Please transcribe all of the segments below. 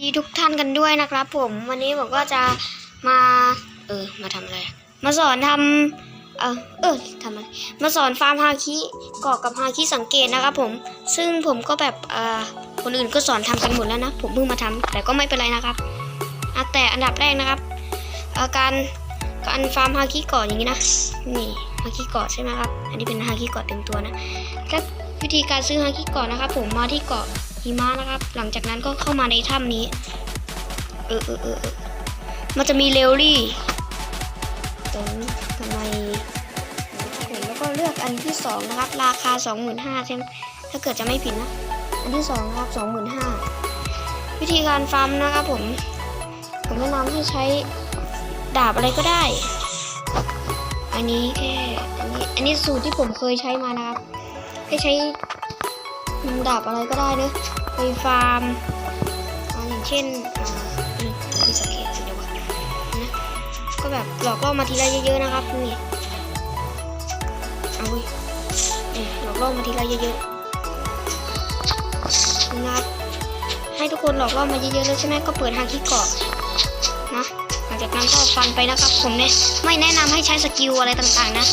ดีทุกท่านกันด้วยนะครับผมวันนี้ผมก็จะมา เออ มาทำอะไร มาสอนทำเออเออทำอะไรมาสอนฟาร์มฮาคิเกาะกับฮาคิสังเกตนะครับผมซึ่งผมก็แบบเออคนอื่นก็สอนทำกันหมดแล้วนะ ผมเพิ่งมาทำแต่ก็ไม่เป็นไรนะครับอะแต่อันดับแรกนะครับอ่อการการฟาร์มฮาคิเกาะอย่างนี้นะนี่ฮาคิเกาะใช่ไหมครับอันนี้เป็นฮาคิเกาะเต็มตัวนะและวิธีการซื้อฮาคิเกาะนะครับผมมาที่เกาะ หิมะนะครับ หลังจากนั้นก็เข้ามาในถ้ำนี้ เออเออเออเออมันจะมีเลลี่ตรงทำไมผมแล้วก็เลือกอันที่สองนะครับ ราคา25,000ใช่ไหมถ้าเกิดจะไม่ผิดนะ อันที่สองนะครับ25,000วิธีการฟาร์มนะครับผม ผมแนะนำให้ใช้ดาบอะไรก็ได้ อันนี้แค่อันนี้อันนี้สูตรที่ผมเคยใช้มานะครับให้ใช้ดาบอะไรก็ได้เนอะ ไปฟาร์มอย่างเช่นนี่มีสเก็ตเดี๋ยววะนะก็แบบหลอกล่อมาทีละเยอะๆนะครับนี่เอาเว้ยนี่หลอกล่อมาทีละเยอะๆนะครับให้ทุกคนหลอกล่อมาเยอะๆแล้วใช่ไหมก็เปิดฮาคิเกาะนะหลังจากนั้นก็ฟันไปนะครับผมเนี่ยไม่แนะนำให้ใช้สกิลอะไรต่างๆนะ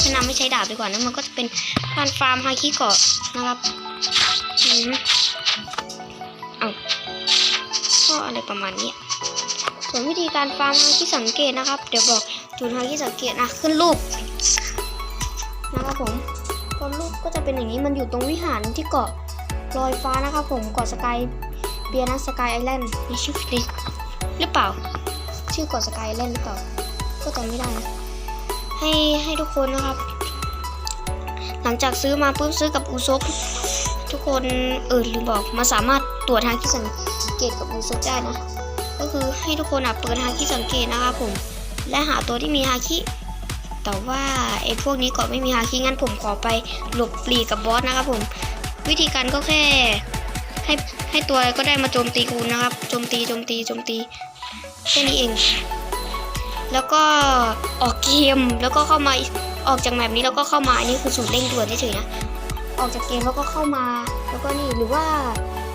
แนะนำให้ใช้ดาบดีกว่านะมันก็จะเป็นการฟาร์มฮาคิเกาะนะครับ เอาก็อะไรประมาณนี้ส่วนวิธีการฟาร์มฮาคิสังเกตนะครับ เดี๋ยวบอกจุดฮาคิสังเกตนะขึ้นรูปนะครับผมตอนรูปก็จะเป็นอย่างนี้มันอยู่ตรงวิหารที่เกาะลอยฟ้านะครับผมเกาะสกายเบียนะสกายไอแลนด์นี่ชื่อดิหรือเปล่า ชื่อเกาะสกายไอแลนด์หรือเปล่า ก็จำไม่ได้นะให้ให้ทุกคนนะครับ หลังจากซื้อมาปุ๊บซื้อกับอูซบ ทุกคนเออลืมบอกมาสามารถตรวจฮาคิสังเกตกับอูซได้นะ ก็คือให้ทุกคนอะเปิดฮาคิสังเกตนะครับผม และหาตัวที่มีฮาคิแต่ว่าไอ้พวกนี้ก็ไม่มีฮาคิงั้นผมขอไปหลบปลีกกับบอสนะครับผม วิธีการก็แค่ให้ให้ตัวก็ได้มาโจมตีคุณนะครับโจมตีโจมตีโจมตีแค่นี้เอง แล้วก็ออกเกมแล้วก็เข้ามาออกจากแมปนี้แล้วก็เข้ามาอันนี้คือสูตรเร่งด่วนเฉยๆนะ ออกจากเกมแล้วก็เข้ามา แล้วก็นี่หรือว่า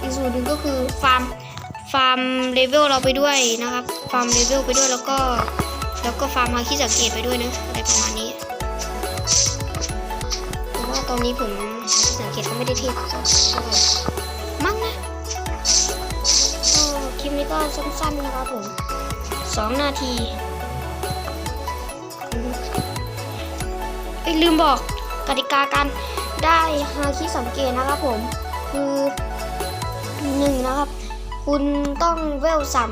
อีกสูตรหนึ่งก็คือฟาร์มฟาร์มเลเวลเราไปด้วยนะครับ ฟาร์มเลเวลไปด้วยแล้วก็ แล้วก็ฟาร์มฮาคิสังเกตไปด้วยนะอะไรประมาณนี้แต่ว่าตอนนี้ผมสังเกตก็ไม่ได้เทสเท่าไหร่มั้งนะก็คลิปนี้ก็สั้นๆนะครับผมสองนาทีเอ้ลืมบอกกติกาการ ได้ฮาคิสังเกตนะครับผม คือหนึ่งนะครับ คุณต้องเวลสาม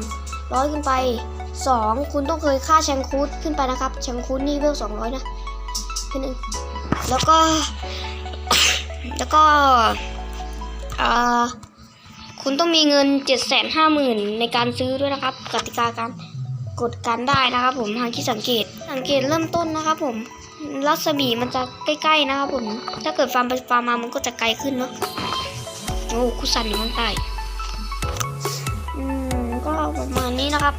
ร้อยขึ้นไปสองคุณต้องเคยฆ่าแชงคูดขึ้นไปนะครับ แชงคูดนี่เวลสองร้อยนะแค่นึงแล้วก็ แล้วก็อ่อคุณต้องมีเงินเจ็ดแสนห้าหมื่นในการซื้อด้วยนะครับ กติกาการกดการได้นะครับผมฮาคิสังเกต สังเกตเริ่มต้นนะครับผม รัศมีมันจะใกล้ๆนะครับผม ถ้าเกิดฟาร์มไปฟาร์มมามันก็จะไกลขึ้นเนาะโอ้คุซันอยู่ข้างใต้อืมก็ประมาณนี้นะครับ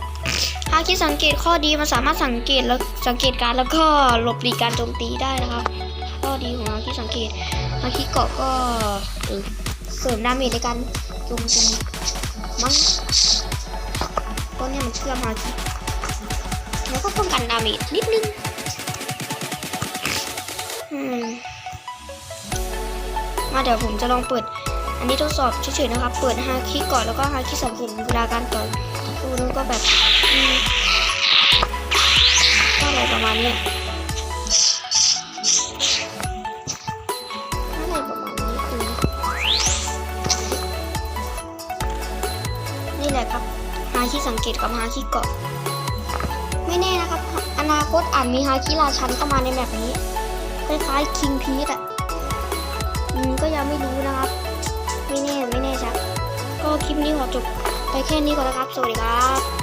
ฮาคิสังเกตข้อดีมันสามารถสังเกตแล้วสังเกตการแล้วก็หลบหลีกการโจมตีได้นะครับ ข้อดีของฮาคิสังเกตฮาคิเกาะก็เสริมดาเมจในการโจมตีมั้งก็เนี่ยมันเชื่อมฮาคิแล้วก็ป้องกันดาเมจนิดนึง มาเดี๋ยวผมจะลองเปิด อันนี้ทดสอบเฉยๆนะครับ เปิดฮาคิก่อนแล้วก็ฮาคิสังเกตเวลาการต่อยดูแล้วก็แบบอืมก็อะไรประมาณเนี้ยอะไรประมาณนี้คือนี่แหละครับฮาคิสังเกตกับฮาคิเกาะไม่แน่นะครับ อนาคตอาจมีฮาคิราชันเข้ามาในแบบนี้ คล้ายๆคิงพีทอะ ขอจบไปแค่นี้ก่อนนะครับ สวัสดีครับ